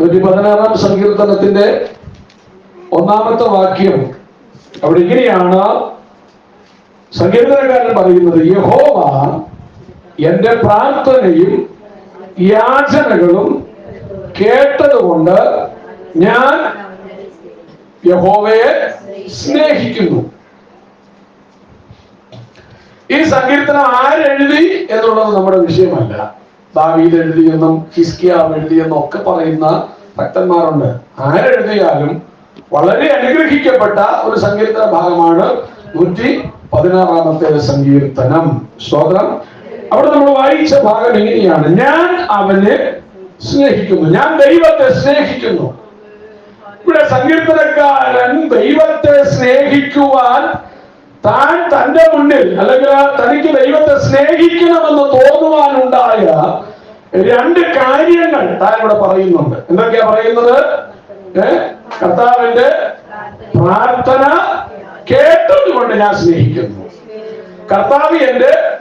നൂറ്റി പതിനാറാം സങ്കീർത്തനത്തിന്റെ ഒന്നാമത്തെ വാക്യം അവിടെ ഇങ്ങനെയാണ് സങ്കീർത്തനക്കാരൻ പറയുന്നത് യഹോവ എന്റെ പ്രാർത്ഥനയും യാചനകളും കേട്ടതുകൊണ്ട് ഞാൻ യഹോവയെ സ്നേഹിക്കുന്നു. ഈ സങ്കീർത്തനം ആരെഴുതി എന്നുള്ളത് നമ്മുടെ വിഷയമല്ല. ദാവീദ് എഴുതിയെന്നും ഹിസ്കിയാവ് എഴുതിയെന്നും ഒക്കെ പറയുന്ന ഭക്തന്മാരുണ്ട്. ആരെഴുതിയാലും വളരെ അനുഗ്രഹിക്കപ്പെട്ട ഒരു സങ്കീർത്തന ഭാഗമാണ് നൂറ്റി പതിനാറാമത്തെ സങ്കീർത്തനം. സ്തോത്രം അവിടെ നമ്മൾ വായിച്ച ഭാഗം എങ്ങനെയാണ് ഞാൻ അവനെ സ്നേഹിക്കുന്നു. ഞാൻ ദൈവത്തെ സ്നേഹിക്കുന്നു. ഇവിടെ സങ്കീർത്തനക്കാരൻ ദൈവത്തെ സ്നേഹിക്കുവാൻ താൻ തന്റെ മുന്നിൽ അല്ലെങ്കിൽ തനിക്ക് ദൈവത്തെ സ്നേഹിക്കണമെന്ന് തോന്നുവാനുണ്ടായ രണ്ട് കാര്യങ്ങൾ താൻ ഇവിടെ പറയുന്നുണ്ട്. എന്തൊക്കെയാ പറയുന്നത്? കർത്താവിന്റെ പ്രാർത്ഥന കേട്ടതുകൊണ്ട് ഞാൻ സ്നേഹിക്കുന്നു. കർത്താവ് എന്റെ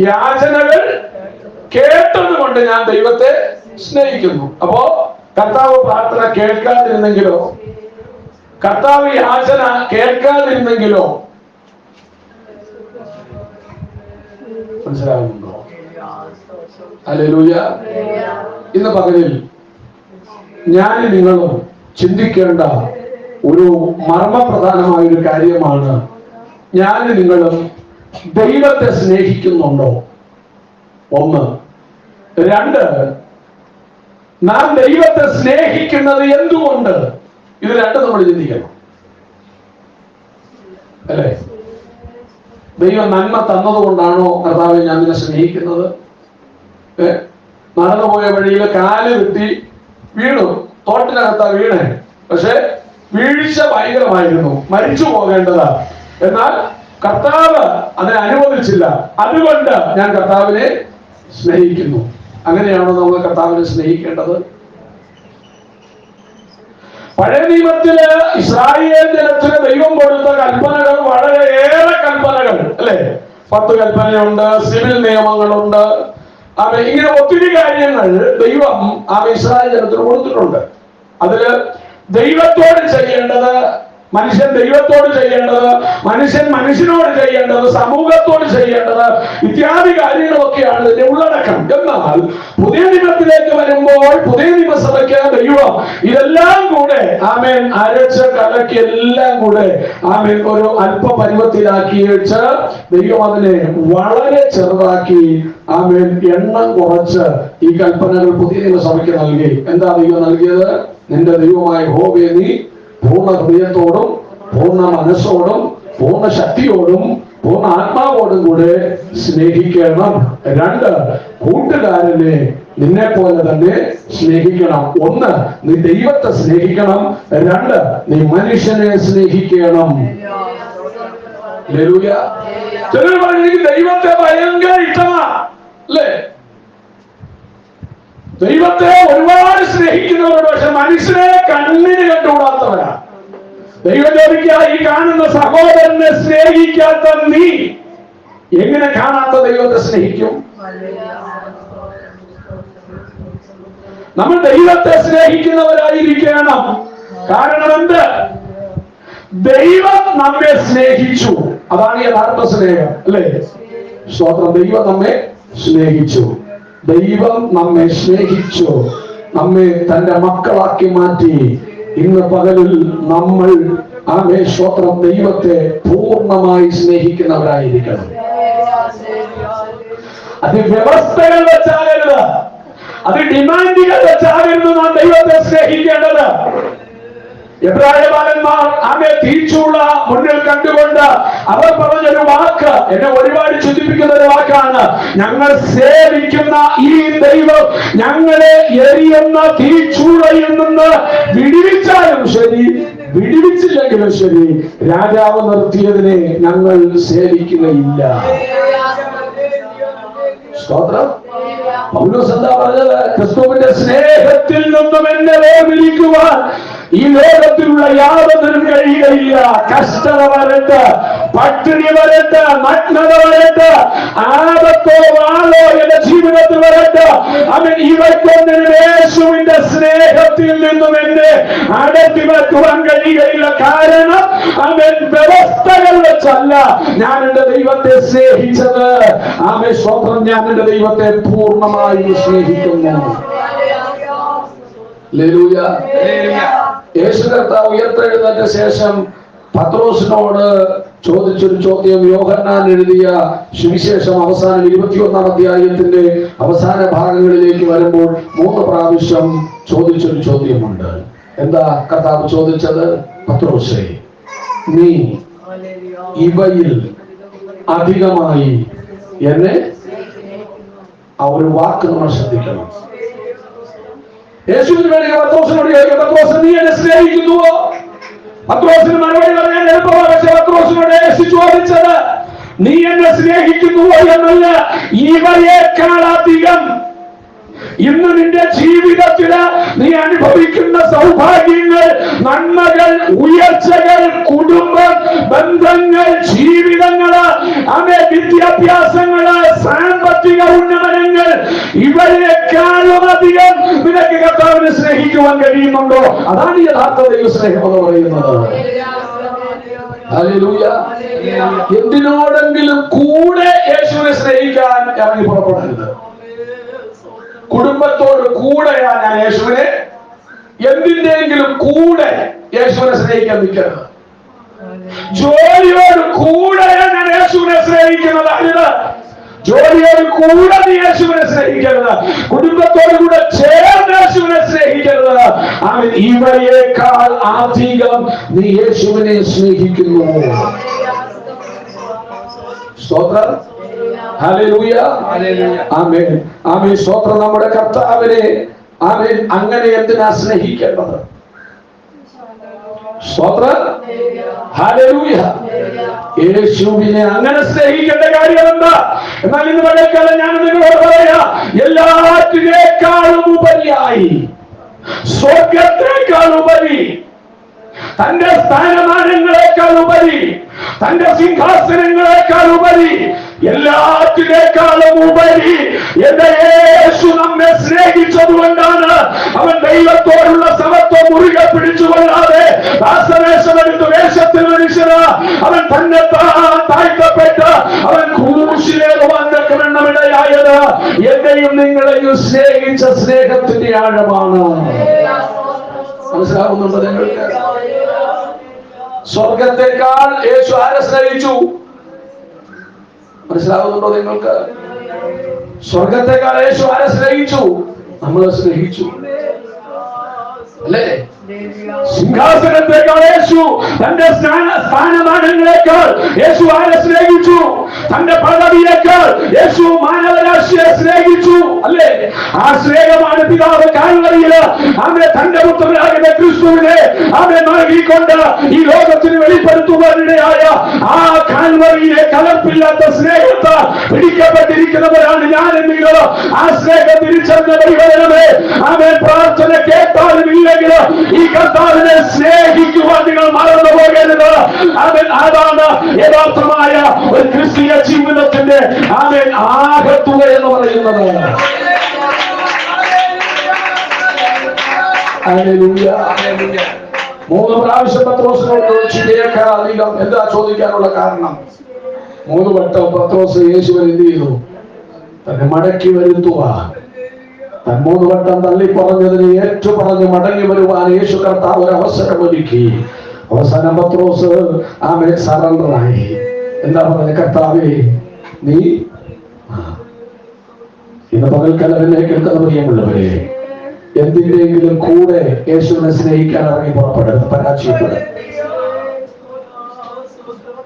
യാചനകൾ കേട്ടതുകൊണ്ട് ഞാൻ ദൈവത്തെ സ്നേഹിക്കുന്നു. അപ്പോ കർത്താവ് പ്രാർത്ഥന കേൾക്കാതിരുന്നെങ്കിലോ? കർത്താവ് യാചന കേൾക്കാതിരുന്നെങ്കിലോ? മനസ്സിലാകുന്നുണ്ടോ അലൂയ ഇന്ന് പകലിൽ ഞാൻ നിങ്ങളും ചിന്തിക്കേണ്ട ഒരു മർമ്മപ്രധാനമായ ഒരു കാര്യമാണ്. ഞാൻ നിങ്ങളും ദൈവത്തെ സ്നേഹിക്കുന്നുണ്ടോ? ഒന്ന്. രണ്ട്. നാം ദൈവത്തെ സ്നേഹിക്കുന്നത് എന്തുകൊണ്ട്? ഇത് രണ്ടും നമ്മൾ ചിന്തിക്കണം. അല്ലേ? ദൈവം നന്മ തന്നതുകൊണ്ടാണോ കർത്താവെ ഞാൻ നിന്നെ സ്നേഹിക്കുന്നത്? ഏ? നടന്നുപോയ വഴിയിൽ കാൽ കിട്ടി വീണു. തോട്ടിനകത്താ വീണേ. പക്ഷെ വീഴ്ച ഭയങ്കരമായിരുന്നു. മരിച്ചു പോകേണ്ടതാ. എന്നാൽ കർത്താവ് അതിനെ അനുവദിച്ചില്ല. അതുകൊണ്ട് ഞാൻ കർത്താവിനെ സ്നേഹിക്കുന്നു. അങ്ങനെയാണോ നമ്മൾ കർത്താവിനെ സ്നേഹിക്കേണ്ടത്? പഴയ നിയമത്തിൽ ഇസ്രായേൽ ജനത്തിന് ദൈവം കൊടുത്ത കൽപ്പനകൾ വളരെയേറെ കൽപ്പനകൾ അല്ലെ? പത്ത് കൽപ്പനയുണ്ട് സിവിൽ നിയമങ്ങളുണ്ട്. അവ ഇങ്ങനെ ഒത്തിരി കാര്യങ്ങൾ ദൈവം ആ ഇസ്രായേൽ ജനത്തിന് കൊടുത്തിട്ടുണ്ട്. അതിൽ ദൈവത്തോട് ചെയ്യേണ്ടത് മനുഷ്യൻ ദൈവത്തോട് ചെയ്യേണ്ടത് മനുഷ്യൻ മനുഷ്യനോട് ചെയ്യേണ്ടത് സമൂഹത്തോട് ചെയ്യേണ്ടത് ഇത്യാദി കാര്യങ്ങളൊക്കെയാണ് ഇതിന്റെ ഉള്ളടക്കം. എന്നാൽ പുതിയ നിയമത്തിലേക്ക് വരുമ്പോൾ പുതിയ നിയമസഭയ്ക്ക് ദൈവം ഇതെല്ലാം കൂടെ ആമേൻ അരച്ച കലക്കി എല്ലാം കൂടെ ആമേൻ ഒരു അല്പ പരുവത്തിലാക്കി വെച്ച് ദൈവം അതിനെ വളരെ ചെറുതാക്കി ആമേൻ എണ്ണം കുറച്ച് ഈ കൽപ്പനകൾ പുതിയ നിയമസഭയ്ക്ക് നൽകി. എന്താ ദൈവം നൽകിയത്? നിന്റെ ദൈവമായ ഹോബയെ നീ പൂർണ ഹൃദയത്തോടും പൂർണ മനസ്സോടും പൂർണ ശക്തിയോടും പൂർണ ആത്മാവോടും കൂടെ സ്നേഹിക്കണം. രണ്ട് കൂട്ടുകാരനെ നിന്നെ പോലെ തന്നെ സ്നേഹിക്കണം. ഒന്ന് നീ ദൈവത്തെ സ്നേഹിക്കണം. രണ്ട് നീ മനുഷ്യനെ സ്നേഹിക്കണം. എനിക്ക് ദൈവത്തെ ഭയങ്കര ഇഷ്ടമാ. അല്ലേ? ദൈവത്തെ ഒരുപാട് സ്നേഹിക്കുന്നവരോട് പക്ഷെ മനുഷ്യനെ കണ്ണിന് കണ്ടുകൂടാത്തവരാ. ദൈവം ഈ കാണുന്ന സഹോദരനെ സ്നേഹിക്കാത്ത നീ എങ്ങനെ കാണാത്ത ദൈവത്തെ സ്നേഹിക്കും? നമ്മൾ ദൈവത്തെ സ്നേഹിക്കുന്നവരായിരിക്കണം. കാരണം എന്ത് ദൈവം നമ്മെ സ്നേഹിച്ചു. അതാണ് യഥാർത്ഥ സ്നേഹം അല്ലേ? സ്തോത്രം. ദൈവം നമ്മെ സ്നേഹിച്ചു. ദൈവം നമ്മെ സ്നേഹിച്ചു. നമ്മെ തന്റെ മക്കളാക്കി മാറ്റി. ഇന്ന് പകലിൽ നമ്മൾ ആമേ സ്തോത്രം ദൈവത്തെ പൂർണമായി സ്നേഹിക്കുന്നവരായിരിക്കണം. അത് വ്യവസ്ഥകൾ വെച്ചാകരുത് അത് ഡിമാൻഡുകൾ വെച്ചാകരുത് നാം ദൈവത്തെ സ്നേഹിക്കേണ്ടത്. എബ്രായ ബാലന്മാർ ആമെ തിരിച്ചുള്ള മുന്നിൽ കണ്ടുകൊണ്ട് അവർ പറഞ്ഞൊരു വാക്ക്. എന്നെ ഒരുപാട് ചിന്തിപ്പിക്കുന്ന ഒരു വാക്കാണ്. ഞങ്ങൾ സേവിക്കുന്ന ഈ ദൈവം ഞങ്ങളെ എരിയുന്ന തീച്ചൂളയിൽ നിന്ന് വിടിവിച്ചാലും ശരി വിടിവിച്ചില്ലെങ്കിലും ശരി രാജാവ് നിർത്തിയതിനെ ഞങ്ങൾ സേവിക്കുകയില്ല. സ്തോത്രം. പൗലോസ് എന്താ പറഞ്ഞത്? ക്രിസ്തുവിന്റെ സ്നേഹത്തിൽ നിന്നും എന്നെ വേർതിരിക്കുവാൻ ഈ ലോകത്തിലുള്ള യാതൊന്നിനും കഴിയുകയില്ല. കഷ്ടത വരട്ട്. പട്ടിണി വരട്ടെ നഗ്നത വരട്ടെ ആപത്തോ വാളോ എന്റെ ജീവിതത്തിൽ വരട്ടെ. അവൻ ഇവയ്ക്കൊന്നിനും യേശുവിന്റെ സ്നേഹത്തിൽ നിന്നും എന്നെ അടക്കി വെക്കുവാൻ കഴിയുകയില്ല. കാരണം അവൻ വ്യവസ്ഥകൾ വെച്ചല്ല. ഞാൻ എന്റെ ദൈവത്തെ സ്നേഹിച്ചത്. ആമേ സ്വന്തം ഞാൻ എന്റെ ദൈവത്തെ പൂർണമായി സ്നേഹിക്കുന്നു. യേശു കർത്താവ് ഉയർത്തെഴുന്നതിന് ശേഷം പത്രോസിനോട് ചോദിച്ചൊരു ചോദ്യം യോഹന്നാൻ എഴുതിയ സുവിശേഷം അവസാനം ഇരുപത്തിയൊന്നാം അധ്യായത്തിന്റെ അവസാന ഭാഗങ്ങളിലേക്ക് വരുമ്പോൾ മൂന്ന് പ്രാവശ്യം ചോദിച്ചൊരു ചോദ്യമുണ്ട്. എന്താ കർത്താവ് ചോദിച്ചത്? പത്രോസേ നീ ഇവയിൽ അധികമായി എന്നെ ആ ഒരു വാക്ക് നമ്മൾ ശ്രദ്ധിക്കണം. യേശുവിന് വേണ്ടി പത്രോസിനോട് പത്രോസ് നീ എന്നെ സ്നേഹിക്കുന്നുവോ? പത്രോസിന് മറുപടി പറയാൻ എളുപ്പമാണ്. പക്ഷെ പത്രോസിനോട് ചോദിച്ചത് നീ എന്നെ സ്നേഹിക്കുന്നുവോ എന്നല്ല ഇവയേക്കാൾ അധികം ഇന്ന് നിന്റെ ജീവിതത്തിൽ നീ അനുഭവിക്കുന്ന സൗഭാഗ്യങ്ങൾ നന്മകൾ ഉയർച്ചകൾ കുടുംബ ബന്ധങ്ങൾ ജീവിതങ്ങൾ അവയെ വിദ്യാഭ്യാസങ്ങൾ സാമ്പത്തിക ഉന്നമനങ്ങൾ ഇവരെക്കാളും അധികം നിനക്ക് കർത്താവിനെ സ്നേഹിക്കുവാൻ കഴിയുന്നുണ്ടോ? അതാണ് യഥാർത്ഥ സ്നേഹം എന്ന് പറയുന്നത്. എന്തിനോടെങ്കിലും കൂടെ യേശുവിനെ സ്നേഹിക്കാൻ ഇറങ്ങി പുറപ്പെടരുത്. കുടുംബത്തോട് കൂടെയാണ് ഞാൻ യേശുവിനെ എന്തിന്റെയെങ്കിലും കൂടെ യേശുവിനെ സ്നേഹിക്കാൻ നിൽക്കരുത് ജോലിയോട് കൂടെയാണ് ഞാൻ യേശുവിനെ സ്നേഹിക്കുന്നത് അരുത് ജോലിയോട് കൂടെ നീ യേശുവിനെ സ്നേഹിക്കരുത്. കുടുംബത്തോട് കൂടെ ചേർന്ന് യേശുവിനെ സ്നേഹിക്കരുത്. അവൻ ഇവയേക്കാൾ അധികം നീ യേശുവിനെ സ്നേഹിക്കുന്നു. സ്തോത്രം. നമ്മുടെ കർത്താവിനെ ആമേൻ അങ്ങനെ എന്തിനാ സ്നേഹിക്കേണ്ടത്? യേശുവിനെ അങ്ങനെ സ്നേഹിക്കേണ്ട കാര്യം എന്താ എന്നാൽ ഇന്ന് പകൽക്കാലം ഞാൻ നിങ്ങളോട് പറയാ എല്ലാറ്റിനേക്കാളും ഉപരിയായി. സ്വർഗത്തേക്കാൾ ഉപരി. തന്റെ സ്ഥാനമാനങ്ങളെക്കാൾ ഉപരി. തന്റെ സിംഹാസനങ്ങളെക്കാൾ ഉപരി. ഉപരി എന്റെ യേശു നമ്മെ സ്നേഹിച്ചതുകൊണ്ടാണ് അവൻ ദൈവത്തോടുള്ള സമത്വം മുറുകെ പിടിച്ചുകൊള്ളാതെ ദാസവേഷമെടുത്ത് വേഷത്തിൽ മനുഷ്യന്. അവൻ തന്നെ താഴ്ത്തപ്പെട്ട് അവൻ ക്രൂശിലേറുവാൻ തക്കവണ്ണമിടയായത് എന്നെയും നിങ്ങളെയും സ്നേഹിച്ച സ്നേഹത്തിന്റെ ആഴമാണ്. മനസ്സിലാവുന്നുണ്ടോ നിങ്ങൾക്ക്? സ്വർഗത്തെക്കാൾ യേശു ആരെ സ്നേഹിച്ചു? മനസ്സിലാവുന്നുണ്ടോ നിങ്ങൾക്ക്? സ്വർഗത്തെക്കാൾ യേശു ആരെ സ്നേഹിച്ചു നമ്മളെ സ്നേഹിച്ചു അല്ലേ സിംഹാസനത്തെക്കാൾ യേശു. തന്റെ സ്ഥാന- സ്ഥാനമാനങ്ങളെക്കാൾ യേശു ആരെ സ്നേഹിച്ചു? തന്റെ പദവിയേക്കാൾ യേശു മാനവരാശിയെ സ്നേഹിച്ചു. അല്ലേ? ആ സ്നേഹമാണ് പിതാവ് കാൽവറിയിൽ അവനെ തന്റെ പുത്രനാകുന്ന ക്രിസ്തുവിനെ അവനെ നൽകിക്കൊണ്ട് ഈ ലോകത്തിന് വെളിപ്പെടുത്തുവാനിടയായ ആ കാൽവറിയിലെ കലർപ്പില്ലാത്ത സ്നേഹത്തെ പിടിക്കപ്പെട്ടിരിക്കുന്നവരാണ് ഞാൻ നിങ്ങൾ ആ സ്നേഹം തിരിച്ചറിഞ്ഞ പരിഗണനമേ അവൻ പ്രാർത്ഥന കേട്ടാലും ഇല്ലെങ്കിലും ഈ കർത്താവിനെ സ്നേഹിക്കുവാൻ നിങ്ങൾ മറന്നു പോകരുത്. അവൻ അതാണ് യഥാർത്ഥമായ ഒരു ക്രിസ്തീയ ജീവിതത്തിന്റെ അവൻ ആകത്തുക എന്ന് പറയുന്നത്. മൂന്ന് പ്രാവശ്യം പത്രോസിനോട് ചോദിച്ചു "ഇതേക്കാൾ അധികം എന്താ ചോദിക്കാനുള്ള കാരണം? മൂന്ന് വട്ടം പത്രോസ് യേശുവൻ എന്ത് ചെയ്തു? തന്നെ മടക്കി വരുത്തുക മൂന്ന് വട്ടം തള്ളി പറഞ്ഞതിന് ഏറ്റു പറഞ്ഞ് മടങ്ങി വരുവാൻ യേശു കർത്താവ് ഒരു അവസരം ഒരുക്കി. അവസാന പത്രോസ് ആമെ സറണ്ടറായി. എന്താ പറഞ്ഞ കർത്താവേ? നീ ഇന്ന് പകൽ പകൽക്കലവിനെ കേൾക്കുന്ന പ്രിയമുള്ളവരെ എന്തിന്റെങ്കിലും കൂടെ യേശുവിനെ സ്നേഹിക്കാൻ ഇറങ്ങി പുറപ്പെടരുത് പരാജയപ്പെടും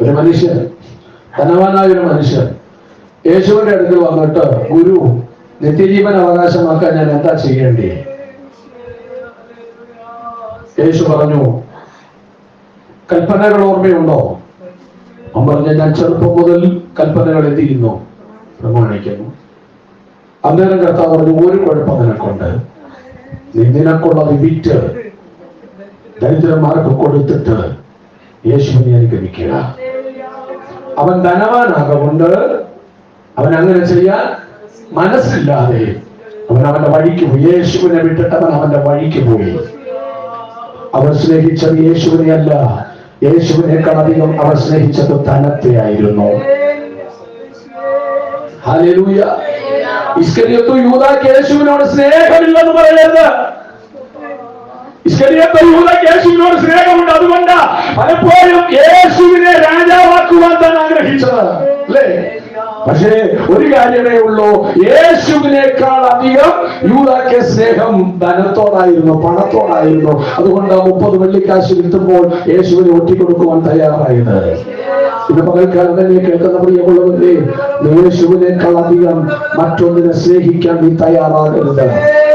ഒരു മനുഷ്യൻ ധനവാനായ ഒരു മനുഷ്യൻ യേശുവിന്റെ അടുത്ത് വന്നിട്ട് ഗുരു നിത്യജീവൻ അവകാശമാക്കാൻ ഞാൻ എന്താ ചെയ്യേണ്ടേ? യേശു പറഞ്ഞു കൽപ്പനകൾ ഓർമ്മയുണ്ടോ? അവൻ പറഞ്ഞ ഞാൻ ചെറുപ്പം മുതൽ കൽപ്പനകൾ എത്തിയിരുന്നു പ്രമാണിക്കുന്നു. അന്നേരം കർത്താവ് പറഞ്ഞു ഒരു കുഴപ്പം നിനക്കുണ്ട്. നീ നിനക്കുള്ളത് വിറ്റ് ദരിദ്രന്മാർക്ക് കൊടുത്തിട്ട് യേശുവിനെ അനുഗമിക്കുക അവൻ ധനവാനാകൊണ്ട് അവൻ അങ്ങനെ ചെയ്യാൻ മനസ്സില്ലാതെ അവൻ അവന്റെ വഴിക്ക് പോയി. യേശുവിനെ വിട്ടിട്ട് അവൻ അവന്റെ വഴിക്ക് പോയി. അവർ സ്നേഹിച്ചത് യേശുവിനെ അല്ല യേശുവിനേക്കാൾ അധികം അവർ സ്നേഹിച്ചത് തനത്തെ ആയിരുന്നു യേശുവിനോട് സ്നേഹമില്ലെന്ന് പറയരുത്. യേശുവിനോട് സ്നേഹമുണ്ട്. അതുകൊണ്ട് പലപ്പോഴും യേശുവിനെ രാജാവാക്കുവാൻ തന്നെ ആഗ്രഹിച്ചത്. അല്ലേ? പക്ഷേ ഒരു കാര്യമേ ഉള്ളൂ. യേശുവിനേക്കാൾ അധികം യൂദാക്ക് സ്നേഹം ധനത്തോടായിരുന്നു പണത്തോടായിരുന്നു. അതുകൊണ്ട് മുപ്പത് വെള്ളിക്കാശ് കിട്ടുമ്പോൾ യേശുവിനെ ഒറ്റിക്കൊടുക്കുവാൻ തയ്യാറായത്. ഇത് പകൽക്കാലം തന്നെ കേൾക്കുന്ന പ്രിയമുള്ളവരെ യേശുവിനേക്കാൾ അധികം മറ്റൊന്നിനെ സ്നേഹിക്കാൻ നീ തയ്യാറാകരുത്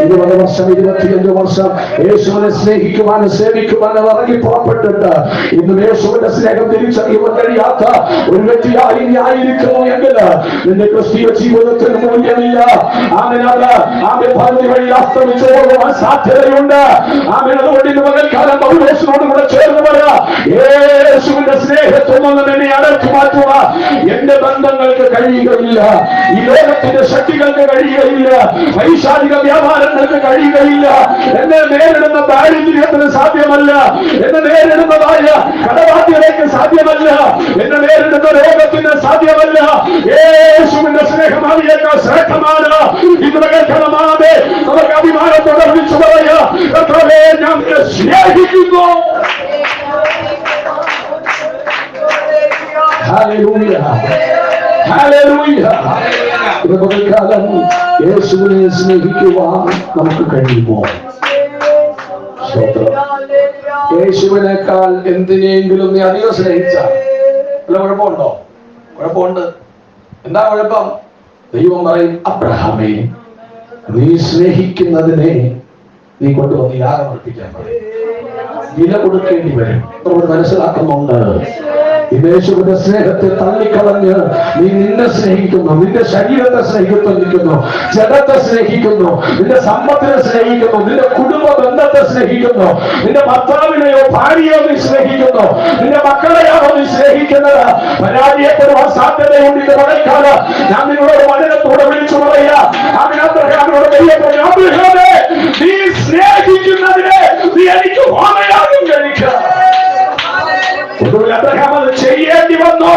ഇരുപത് വർഷം ഇരുപത്തിയഞ്ച് വർഷം യേശുവിനെ സ്നേഹിക്കുവാനും സേവിക്കുവാനും ഇറങ്ങി പുറപ്പെട്ടിട്ട് ഇന്ന് യേശുവിന്റെ സ്നേഹം തിരിച്ചറിയുവാൻ കഴിയാത്ത ഒരു വ്യക്തിയായി നീ ആയിരിക്കുന്നു എങ്കിൽ നിന്റെ ക്രിസ്തീയ ജീവിതത്തിന് മൂല്യമില്ല. ആമിനത് ആമെ പകുതി വഴി അസ്തമിച്ചു പോകുവാൻ സാധ്യതയുണ്ട്. ആമെ അതുകൊണ്ട് ഇന്ന് പകൽക്കാലം പൗലോസിനോട് കൂടെ ചേർന്ന് പറയാ. യേശുവിന്റെ സ്നേഹത്തൊന്നും എന്നെ അടച്ചു മാറ്റുക എന്റെ ബന്ധങ്ങൾക്ക് കഴിയുകയില്ല. ഈ ലോകത്തിന്റെ ശക്തികൾക്ക് കഴിയുകയില്ല. വൈശാലിക വ്യാപാരങ്ങൾക്ക് കഴിയുകയില്ല. എന്നെ നേരിടുന്ന ദാരിദ്ര്യത്തിന് സാധ്യമല്ല. എന്നെ നേരിടുന്നതായ കടബാധ്യതയ്ക്ക് സാധ്യമല്ല. എന്നെ നേരിടുന്ന രോഗത്തിന് സാധ്യമല്ല. യേശുവിന്റെ സ്നേഹം അതിയേക്കാൾ ശ്രേഷ്ഠമാണ്. ഇത് കേൾക്കണമാതെ നമുക്ക് അഭിമാനത്തോടെ വിളിച്ചു പറയാ ഞാൻ സ്നേഹിക്കുന്നു. പകൽക്കാലം യേശുവിനെ സ്നേഹിക്കുവാൻ നമുക്ക് കഴിയുമോ. യേശുവിനേക്കാൾ എന്തിനെങ്കിലും നീ അധികം സ്നേഹിച്ച? അല്ല കുഴപ്പമുണ്ടോ? കുഴപ്പമുണ്ട്. എന്താ കുഴപ്പം? ദൈവം പറയും അബ്രഹാമേ നീ സ്നേഹിക്കുന്നതിനെ നീ കൊണ്ടുവന്ന് യാഗം അർപ്പിക്കാൻ പറയും. വില കൊടുക്കേണ്ടി വരും. നമ്മൾ മനസ്സിലാക്കുന്നുണ്ട്. യേശുവിന്റെ സ്നേഹത്തെ തള്ളിക്കളഞ്ഞ് നീ നിന്നെ സ്നേഹിക്കുന്നു നിന്റെ ശരീരത്തെ സ്നേഹിക്കുന്നു ജഡത്തെ സ്നേഹിക്കുന്നു നിന്റെ സമ്പത്തിനെ സ്നേഹിക്കുന്നു നിന്റെ കുടുംബ ബന്ധത്തെ സ്നേഹിക്കുന്നു നിന്റെ ഭർത്താവിനെയോ ഭാര്യയോ നീ സ്നേഹിക്കുന്നു നിന്റെ മക്കളെയാണോ നീ സ്നേഹിക്കുന്നത്? പരാജയപ്പെടുവാൻ സാധ്യതയുണ്ട് ഇത് മഴക്കാല ഞാൻ നിങ്ങളോട് വചനത്തോടെ വിളിച്ചു പറയാ അഭിനന്ദനോട് ദൈവത്തെ നീ സ്നേഹിക്കുന്നതിനെ നീ എനിക്ക് ഓമയാകും കഴിക്കുക അബ്രഹാം അത് ചെയ്യേണ്ടി വന്നു.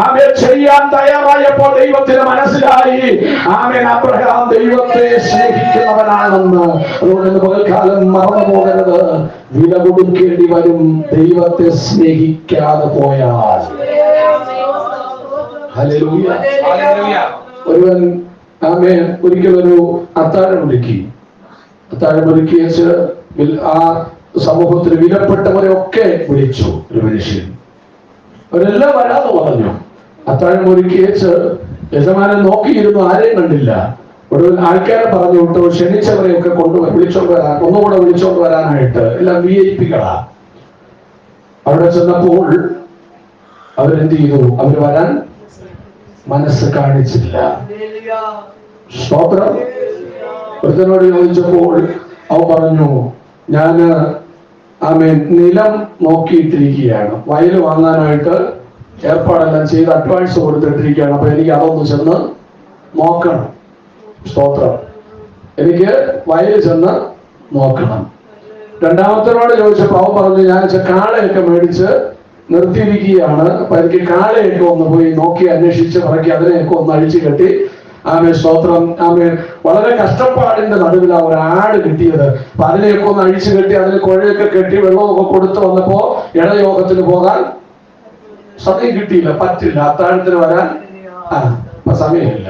ആമേ ചെയ്യാൻ തയ്യാറായപ്പോൾ ദൈവത്തിന് മനസ്സിലായി. ആമേൻ. അബ്രഹാം ദൈവത്തെ സ്നേഹിക്കുന്നവനാണെന്ന് അതുകൊണ്ട് ഇന്ന് പകൽക്കാലം മറന്നു പോകരുത്. വില കൊടുക്കേണ്ടി വരും. ദൈവത്തെ സ്നേഹിക്കാതെ പോയാൽ. ഒരുവൻ ആമേ ഒരിക്കലൊരു അത്താഴം ഒരുക്കി. അത്താഴം ഒരുക്കിയ ആ സമൂഹത്തിൽ വിലപ്പെട്ടവരെ ഒക്കെ വിളിച്ചു ഒരു മനുഷ്യൻ. അവരെല്ലാം വരാതെ പറഞ്ഞു. അത്താഴം ഒരുക്കി വെച്ച് യജമാനൻ നോക്കിയിരുന്നു ആരെയും കണ്ടില്ല. ഒടുവിൽ ആൾക്കാരെ പറഞ്ഞു വിട്ടു ക്ഷണിച്ചവരെയൊക്കെ കൊണ്ടുപോയി വിളിച്ചോണ്ട് വരാൻ ഒന്നുകൂടെ വിളിച്ചോണ്ട് വരാനായിട്ട് എല്ലാം വി ഐ പികളാ അവിടെ ചെന്നപ്പോൾ അവരെന്ത് ചെയ്തു? അവർ വരാൻ മനസ്സ് കാണിച്ചില്ല. സ്തോത്രം. ഒരുത്തനോട് ചോദിച്ചപ്പോൾ അവൻ പറഞ്ഞു ഞാൻ ആമേ നിലം നോക്കിയിട്ടിരിക്കുകയാണ്. വയൽ വാങ്ങാനായിട്ട് ഏർപ്പാടെല്ലാം ചെയ്ത് അഡ്വാൻസ് കൊടുത്തിട്ടിരിക്കുകയാണ്. അപ്പൊ എനിക്ക് അതൊന്ന് ചെന്ന് നോക്കണം. സ്തോത്രം. എനിക്ക് വയൽ ചെന്ന് നോക്കണം. രണ്ടാമത്തനോട് ചോദിച്ചപ്പോൾ അവൻ പറഞ്ഞു ഞാൻ കാളയൊക്കെ മേടിച്ച് നിർത്തിയിരിക്കുകയാണ്. അപ്പൊ എനിക്ക് കാളയൊക്കെ ഒന്ന് പോയി നോക്കി അന്വേഷിച്ച് പറക്കി അതിനെയൊക്കെ ഒന്ന് അഴിച്ചു കെട്ടി ആമേ സ്തോത്രം. ആമേ വളരെ കഷ്ടപ്പാടിന്റെ നടുവിലാ ഒരു ആട് കിട്ടിയത്. അപ്പൊ അതിനെയൊക്കെ ഒന്ന് അഴിച്ചു കെട്ടി അതിന് കുഴയൊക്കെ കെട്ടി വെള്ളമൊക്കെ കൊടുത്തു വന്നപ്പോ ഇടയോഗത്തിന് പോകാൻ സമയം കിട്ടിയില്ല പറ്റില്ല. അത്താഴത്തിന് വരാൻ ആ സമയമില്ല.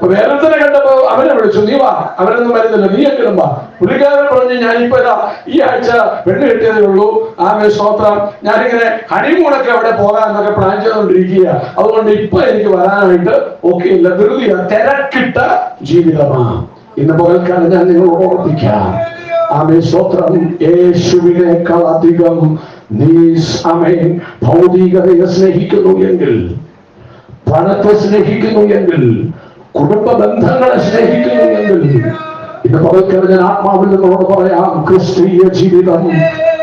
അപ്പൊ വേറൊരുത്തനെ കണ്ടപ്പോ അവനെ വിളിച്ചു നീ വാ അവനൊന്നും വരുന്നില്ല നീ എങ്കിലും വാ. പുള്ളിക്കാരൻ പറഞ്ഞു ഞാനിപ്പോ ഇതാ ഈ ആഴ്ച പെണ്ണ് കിട്ടിയതേ ഉള്ളൂ. ആമേ സ്തോത്രം. ഞാനിങ്ങനെ ഹണിമൂണൊക്കെ അവിടെ പോകാൻ എന്നൊക്കെ പ്ലാൻ ചെയ്തുകൊണ്ടിരിക്കുക അതുകൊണ്ട് ഇപ്പൊ എനിക്ക് വരാനായിട്ട് ഒക്കെ ഇല്ല. ധൃതിയ തിരക്കിട്ട ജീവിതമാണ് ഇന്ന് പകൽക്കാലം ഞാൻ നിങ്ങളോട് ഓർപ്പിക്കാം ആമേ സ്തോത്രം. യേശുവിനേക്കാൾ അധികം നീ ആമേ ഭൗതികതയെ സ്നേഹിക്കുന്നു എങ്കിൽ പണത്തെ സ്നേഹിക്കുന്നു എങ്കിൽ കുടുംബ ബന്ധങ്ങളെ സ്നേഹിക്കുന്നു എന്നുള്ളത് ഇന്ന് പകൽക്കാലം ഞാൻ ആത്മാവിൽ നിന്നോട് പറയാം ക്രിസ്തീയ ജീവിതം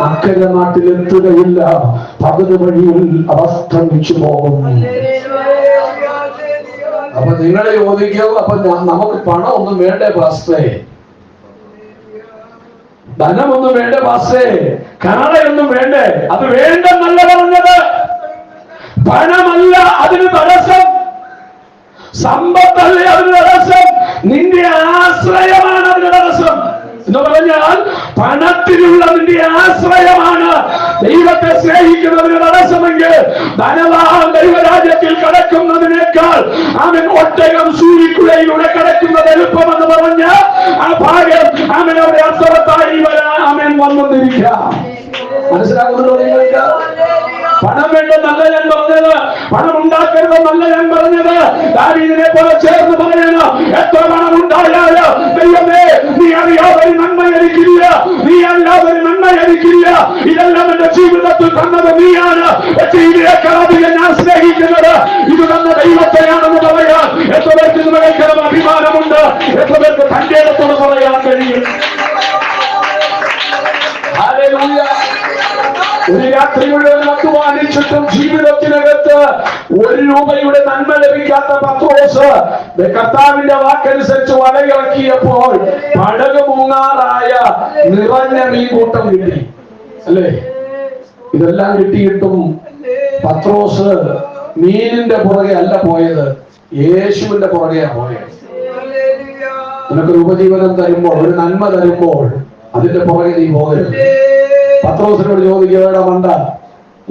അക്കരെ നാട്ടിലെത്തുകയില്ല പകുതി വഴിയിൽ അവസ്തമിച്ചു പോകും. അപ്പൊ നിങ്ങളെ ചോദിക്കും അപ്പൊ നമുക്ക് പണം ഒന്നും വേണ്ടേ പാസ്റ്റേ ധനമൊന്നും വേണ്ടേ പാസ്റ്റേ കാണയൊന്നും വേണ്ടേ? അത് വേണ്ടെന്നല്ല പറഞ്ഞത്. പണമല്ല അതിന് തടസ്സം. സമ്പത്തല്ലേ അവരുടെ തടസ്സം നിന്റെ ആശ്രയമാണ് അവരുടെ തടസ്സം എന്ന് പറഞ്ഞാൽ പണത്തിലുള്ള നിന്റെ ആശ്രയമാണ്. ദൈവത്തെ സ്നേഹിക്കുന്നതിന് തടസ്സമെങ്കിൽ ധനവാഹം ദൈവരാജ്യത്തിൽ കടക്കുന്നതിനേക്കാൾ അവൻ ഒട്ടകം സൂര്യക്കുഴയിലൂടെ കടക്കുന്നത് എളുപ്പമെന്ന് പറഞ്ഞ ആ ഭാഗ്യം അവൻ അവിടെ അർത്ഥവത്തായി വരാൻ അവൻ വന്നിരിക്കാം. മനസ്സിലാകുന്നുണ്ടോ നിങ്ങൾക്ക് പണം വേണ്ടെന്നല്ല ഞാൻ പറഞ്ഞത്. പണം ഉണ്ടാക്കരുതെന്നല്ല ഞാൻ പറഞ്ഞത്. ദാവീദിനെ പോലെ ചേർന്ന് പറയണം. എത്ര പണം ഉണ്ടായാലോ ദൈവമേ നീ അറിയാതെ ഒരു നന്മ എനിക്കില്ല. നീ അറിയാതെ ഒരു നന്മ എനിക്കില്ല. ഇതെല്ലാം എന്റെ ജീവിതത്തിൽ തന്നത് നീയാണ്. പക്ഷേ ഞാൻ സ്നേഹിക്കുന്നത് ഇത് തന്ന ദൈവത്തെയാണെന്ന് പറയാൻ എത്ര പേർക്ക് കേൾക്കണം അഭിമാനമുണ്ട്? എത്ര പേർക്ക് തന്റെ ഇടത്തോട് പറയാൻ കഴിയും? ഒരു ജീവിതത്തിനകത്ത് ഒരു രൂപയുടെ നന്മ ലഭിക്കാത്ത പത്രോസ് കർത്താവിന്റെ വാക്കനുസരിച്ച് വലയിറക്കിയപ്പോൾ പടക് മൂന്നാറായ നിറഞ്ഞ മീൻകൂട്ടം കിട്ടി. അല്ലേ? ഇതെല്ലാം കിട്ടിയിട്ടും പത്രോസ് മീനിന്റെ പുറകെ അല്ല പോയത് യേശുവിന്റെ പുറകെയാ പോയത്. നിനക്കൊരു ഉപജീവനം തരുമ്പോൾ ഒരു നന്മ തരുമ്പോൾ അതിന്റെ പുറകെ നീ പോകരുത്. പത്രോസിനോട് ചോദിക്കുക മണ്ട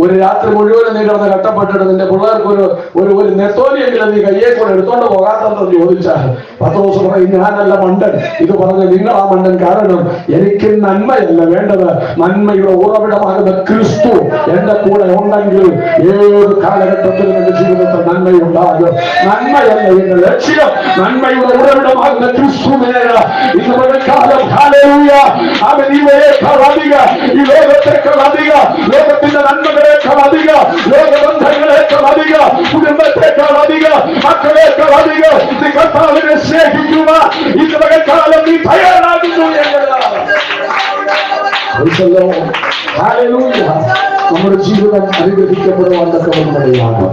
ഒരു രാത്രി മുഴുവനും നീ കിടന്ന് കട്ടപ്പെട്ടിട്ട് നിന്റെ പിള്ളേർക്ക് ഒരു ഒരു ഒരു നെത്തോലിയെങ്കിലും നീ കയ്യെ കൂടെ എടുത്തോണ്ട് പോകാത്തെന്ന് ചോദിച്ചാൽ പത്രോസ് പറയും ഞാനല്ല മണ്ടൻ. ഇത് നിങ്ങൾ നിങ്ങളാ മണ്ടൻ കാരണം എനിക്ക് നന്മയല്ല വേണ്ടത്. നന്മയുടെ ഉറവിടമാകുന്ന ക്രിസ്തു എന്റെ കൂടെ ഉണ്ടെങ്കിൽ ഏത് കാലഘട്ടത്തിലും എന്റെ ജീവിതത്തിൽ നന്മയുണ്ടാകും. നന്മയല്ല എന്റെ ലക്ഷ്യം. നന്മയുടെ ഉറവിടമാകുന്ന ക്രിസ്തു ഇന്ന് പകൽക്കാലം ഹാലൂയ അവൻ ഇവയേക്കാൾ അധികം. ഈ ലോകത്തേക്കാൾ അധിക. ലോകത്തിന്റെ നന്മകളേക്കാൾ അധികം ലോകബന്ധങ്ങളേക്കാൾ അധികം കുടുംബത്തെക്കാൾ അധികം മക്കളേക്കാൾ അധികം നീ കർത്താവിനെ സ്നേഹിക്കുക ഇന്ന് പകൽക്കാലം നീ തയ്യാറാകുന്നു എന്നതാണ് Praise the Lord. Hallelujah. നമ്മുടെ ജീവിതം അനുഗ്രഹിക്കപ്പെടുവാൻ തക്കവണ്ണമാണ്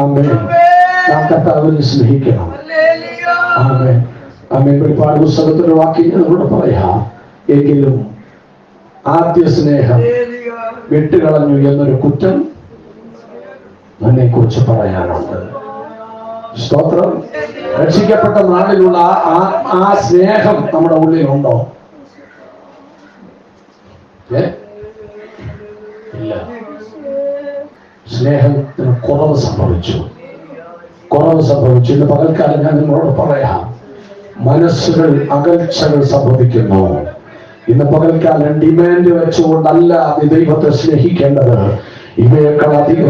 അമ്മേ നാം കർത്താവിനെ സ്നേഹിക്കണം ആമേൻ ആമേൻ ഒരുപാട് പുസ്തകത്തിന്റെ വിട്ടുകളഞ്ഞു എന്നൊരു കുറ്റം എന്നെ കുറിച്ച് പറയാനുണ്ട്. സ്തോത്രം. രക്ഷിക്കപ്പെട്ട നാളിലുള്ള ആ- ആ ആ സ്നേഹം നമ്മുടെ ഉള്ളിലുണ്ടോ? ഏ? ഇല്ല. സ്നേഹത്തിന് കുറവ് സംഭവിച്ചു. കുറവ് സംഭവിച്ചു ഇന്ന് പകൽക്കാലം ഞാൻ നിങ്ങളോട് പറയാം. മനസ്സുകൾ അകൽച്ചകൾ സംഭവിക്കുന്നു. ഇന്ന് പകൽക്കാലം ഡിമാൻഡ് വെച്ചുകൊണ്ടല്ല ദൈവത്തെ സ്നേഹിക്കേണ്ടത്. ഇവയേക്കാൾ അധികം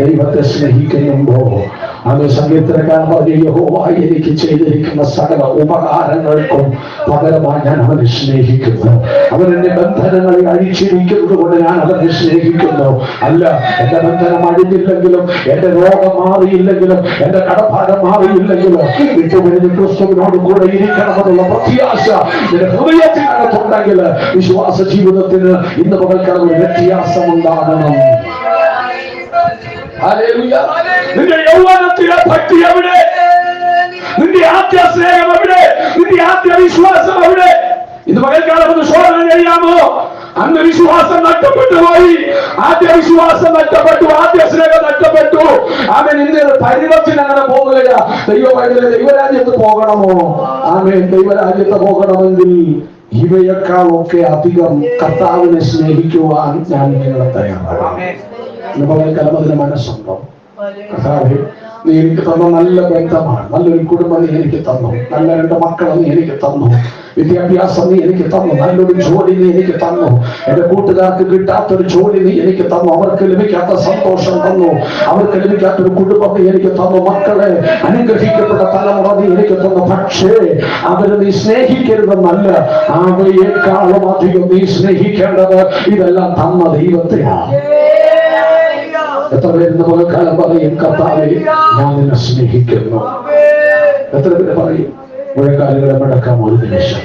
ദൈവത്തെ സ്നേഹിക്കുന്നുണ്ടോ? അത് സംഗീതക്കാരൻ പറഞ്ഞു യഹോവ എനിക്ക് ചെയ്തിരിക്കുന്ന സകല ഉപകാരങ്ങൾക്കും പകരമായി ഞാൻ അവനെ സ്നേഹിക്കുന്നു. അവൻ എന്റെ ബന്ധനങ്ങളിൽ അഴിച്ചിരിക്കുന്നത് കൊണ്ട് ഞാൻ അവനെ സ്നേഹിക്കുന്നു. അല്ല എന്റെ ബന്ധനം അഴിഞ്ഞില്ലെങ്കിലും എന്റെ രോഗം മാറിയില്ലെങ്കിലും എന്റെ കടപ്പാടം മാറിയില്ലെങ്കിലും വിട്ടുപിരിഞ്ഞ് ക്രിസ്തുവിനോട് കൂടെ ഇരിക്കണമെന്നുള്ള പ്രത്യാശ എന്റെ ഹൃദയത്തിനകത്തുണ്ടെങ്കിൽ വിശ്വാസ ജീവിതത്തിന് ഇന്ന് പകൽക്കാലം വ്യത്യാസമുണ്ടാകണം. നിന്റെ യൗവനത്തിലെ ഭക്തി എവിടെ? നിന്റെ ആദ്യ സ്നേഹം എവിടെ? നിന്റെ ആദ്യ വിശ്വാസം എവിടെ? ഇത് പകൽക്കാലം ശോധന ചെയ്യാമോ? അന്ന് വിശ്വാസം നഷ്ടപ്പെട്ടു പോയി. ആദ്യ വിശ്വാസം നഷ്ടപ്പെട്ടു ആദ്യ സ്നേഹം നഷ്ടപ്പെട്ടു. ആമേൻ ഇന്ന് പരിവർത്തിന് അങ്ങനെ പോകുകയില്ല ദൈവമായിട്ട് ദൈവരാജ്യത്ത് പോകണമോ? ആമേൻ ദൈവരാജ്യത്ത് പോകണമെങ്കിൽ ഇവയെക്കാളൊക്കെ അധികം കർത്താവിനെ സ്നേഹിക്കുവാൻ ഞാൻ നിങ്ങളെ തയ്യാറാണ്. അതിന് മനസ്സുണ്ടോ കർത്താവേ, നീ എനിക്ക് തന്ന നല്ല ബന്ധമാണ് നല്ലൊരു കുടുംബം നീ എനിക്ക് തന്നു നല്ല രണ്ട് മക്കളെ നീ എനിക്ക് തന്നു വിദ്യാഭ്യാസം നീ എനിക്ക് തന്നു നല്ലൊരു ജോലി നീ എനിക്ക് തന്നു എന്റെ കൂട്ടുകാർക്ക് കിട്ടാത്തൊരു ജോലി നീ എനിക്ക് തന്നു അവർക്ക് ലഭിക്കാത്ത സന്തോഷം തന്നു അവർക്ക് ലഭിക്കാത്തൊരു കുടുംബം നീ എനിക്ക് തന്നു മക്കളെ അനുഗ്രഹിക്കപ്പെട്ട തലമുറ നീ എനിക്ക് തന്നു പക്ഷേ അവരെ നീ സ്നേഹിക്കരുതെന്നല്ല അവയേക്കാളും അധികം നീ സ്നേഹിക്കേണ്ടത് ഇതെല്ലാം തന്ന ദൈവത്തെയാണ്. എത്ര പേര് പകൽക്കാലം പറയും? കർത്താവെ ഞാൻ നിന്നെ സ്നേഹിക്കുന്നു. എത്ര പേര് പറയും? മുഴക്കാലുകളെ മടക്കാം ഒരു നിമിഷം.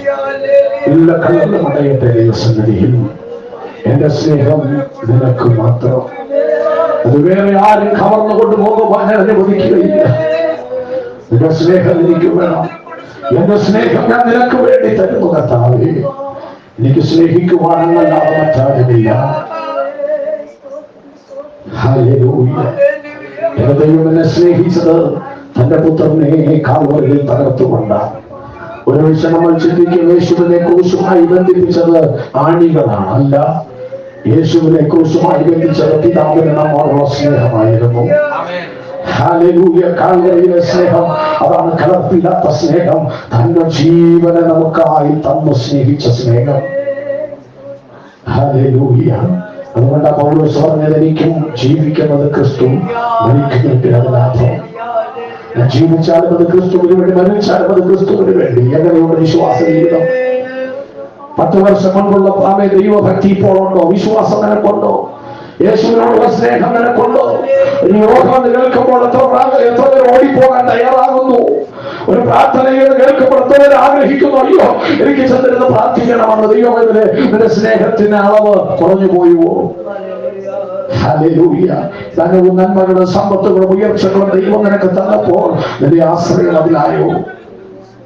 എല്ലാ കലർന്ന മടയത്തെ ദൈവസന്നിധിയിൽ എന്റെ സ്നേഹം നിനക്ക് മാത്രം. അത് വേറെ ആരും കവർന്നു കൊണ്ടുപോകുവാൻ അനുവദിക്കുകയില്ല. നിന്റെ സ്നേഹം എനിക്ക് വേണം. എന്റെ സ്നേഹം ഞാൻ നിനക്ക് വേണ്ടി തരുന്നു കർത്താവേ. എനിക്ക് സ്നേഹിക്കുവാനല്ലാതെ മറ്റാരുമില്ല ഹല്ലേലൂയ. എന്റെ ദൈവം എന്നെ സ്നേഹിച്ചത് തന്റെ പുത്രനെ കാൽവറിയിൽ തകർത്തുകൊണ്ട്. ഒരു വിഷയം നമ്മൾ ചിന്തിക്കും യേശുവിനെ കുറിച്ചുമായി ബന്ധിപ്പിച്ചത് ആണികളാണ് അല്ല. യേശുവിനെ കുറിച്ചുമായി ബന്ധിച്ചത് പിതാവിന് സ്നേഹമായിരുന്നു. സ്നേഹം അതാണ് കലർത്തില്ലാത്ത സ്നേഹം. തന്റെ ജീവനെ നമുക്കായി തന്നു സ്നേഹിച്ച സ്നേഹം. ഹാലലൂയ അതുകൊണ്ട് പൗലോസ് പറഞ്ഞത് ജീവിക്കുന്നത് ക്രിസ്തു ഞാൻ ജീവിച്ചാലും അത് ക്രിസ്തുവിന് വേണ്ടി മരിച്ചാലും അത് ക്രിസ്തുവിന് വേണ്ടി. എങ്ങനെയുള്ള വിശ്വാസ ജീവിതം? പത്ത് വർഷം കൊണ്ടുള്ള ആമേ ദൈവഭക്തി ഇപ്പോൾ ഉണ്ടോ? വിശ്വാസം നിനക്കുണ്ടോ യേശുവിനോടുള്ള സ്നേഹം എത്ര പ്രാ- എത്ര പേർ ഓടിപ്പോകാൻ തയ്യാറാകുന്നു കേൾക്കുമ്പോൾ എത്ര ആഗ്രഹിക്കുന്നു. അയ്യോ എനിക്ക് ചെന്നിരുന്ന് പ്രാർത്ഥിക്കണമെന്ന് ദൈവമെതിരെ നിന്റെ സ്നേഹത്തിന് അളവ് കുറഞ്ഞു പോയുവോ ധനവും നന്മകളും സമ്പത്തുകളും ഉയർച്ചകളും ദൈവം നിനക്ക് തന്നപ്പോൾ നിന്റെ ആശ്രയം അതിലായോ?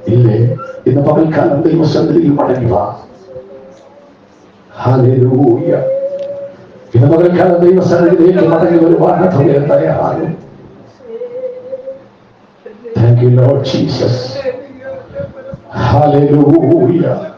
ഇല്ലേ? ഇന്ന് പകൽക്കാലം ദൈവസന്നിധിയിൽ മടങ്ങുക ഹലൂയ ഇന്ന് പകൽക്കാലം ദൈവസന്നിധിയിലേക്ക് മടങ്ങി വരുവാൻ തയ്യാറാകും. you, Lord Jesus. Hallelujah.